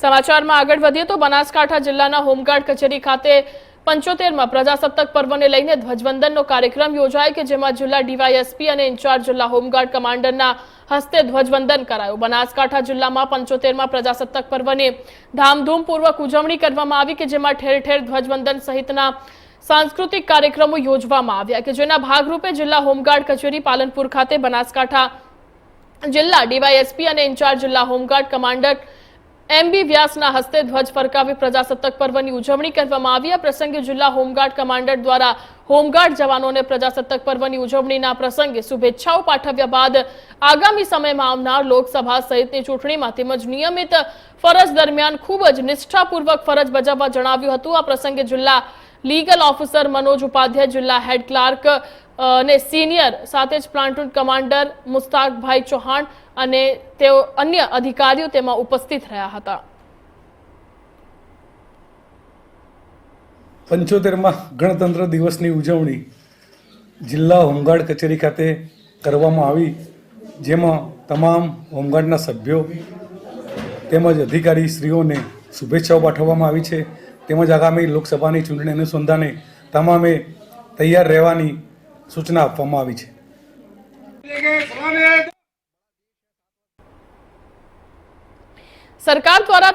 સમાચારમાં આગળ વધીએ તો બનાસકાંઠા જિલ્લાના હોમગાર્ડ કચેરી ખાતે પંચોતેરમાં પ્રજાસત્તાક પર્વને લઈને ધ્વજવંદનનો કાર્યક્રમ યોજાયો કે જેમાં જિલ્લા ડીવાયએસપી અને ઇન્ચાર્જ જિલ્લા હોમગાર્ડ કમાન્ડરના હસ્તે ધ્વજવંદન કરાયું. બનાસકાંઠા જિલ્લામાં પંચોતેરમાં પ્રજાસત્તાક પર્વની ધામધૂમપૂર્વક ઉજવણી કરવામાં આવી કે જેમાં ઠેર ઠેર ધ્વજવંદન સહિતના સાંસ્કૃતિક કાર્યક્રમો યોજવામાં આવ્યા કે જેના ભાગરૂપે જિલ્લા હોમગાર્ડ કચેરી પાલનપુર ખાતે બનાસકાંઠા જિલ્લા ડીવાયએસપી અને ઇન્ચાર્જ જિલ્લા હોમગાર્ડ કમાન્ડર એમ બી વ્યાસના હસ્તે ધ્વજ ફરકાવી પ્રજાસત્તાક પર્વની ઉજવણી કરવામાં આવી. આ પ્રસંગે જિલ્લા હોમગાર્ડ કમાન્ડર દ્વારા હોમગાર્ડ જવાનોને પ્રજાસત્તાક પર્વની ઉજવણીના પ્રસંગે શુભેચ્છાઓ પાઠવ્યા બાદ આગામી સમયમાં આવનાર લોકસભા સહિતની ચૂંટણીમાં તેમજ નિયમિત ફરજ દરમિયાન ખૂબ જ નિષ્ઠાપૂર્વક ફરજ બજાવવા જણાવ્યું હતું. આ પ્રસંગે જિલ્લા લીગલ ઓફિસર મનોજ ઉપાધ્યાય, જિલ્લા હેડ ક્લાર્ક અને સિનિયર સાથે જ પ્લાન્ટૂન કમાન્ડર મુસ્તાકભાઈ ચૌહાણ અને તેઓ અન્ય અધિકારીઓ તેમાં ઉપસ્થિત રહ્યા હતા. પંચોતેરમાં ગણતંત્ર દિવસની ઉજવણી જિલ્લા હોમગાર્ડ કચેરી ખાતે કરવામાં આવી, જેમાં તમામ હોમગાર્ડના સભ્યો તેમજ અધિકારી શ્રીઓને શુભેચ્છાઓ પાઠવવામાં આવી છે. તેમજ આગામી લોકસભાની ચૂંટણી અનુસંધાને તમામે તૈયાર રહેવાની સૂચના આપવામાં આવી છે. સરકાર દ્વારા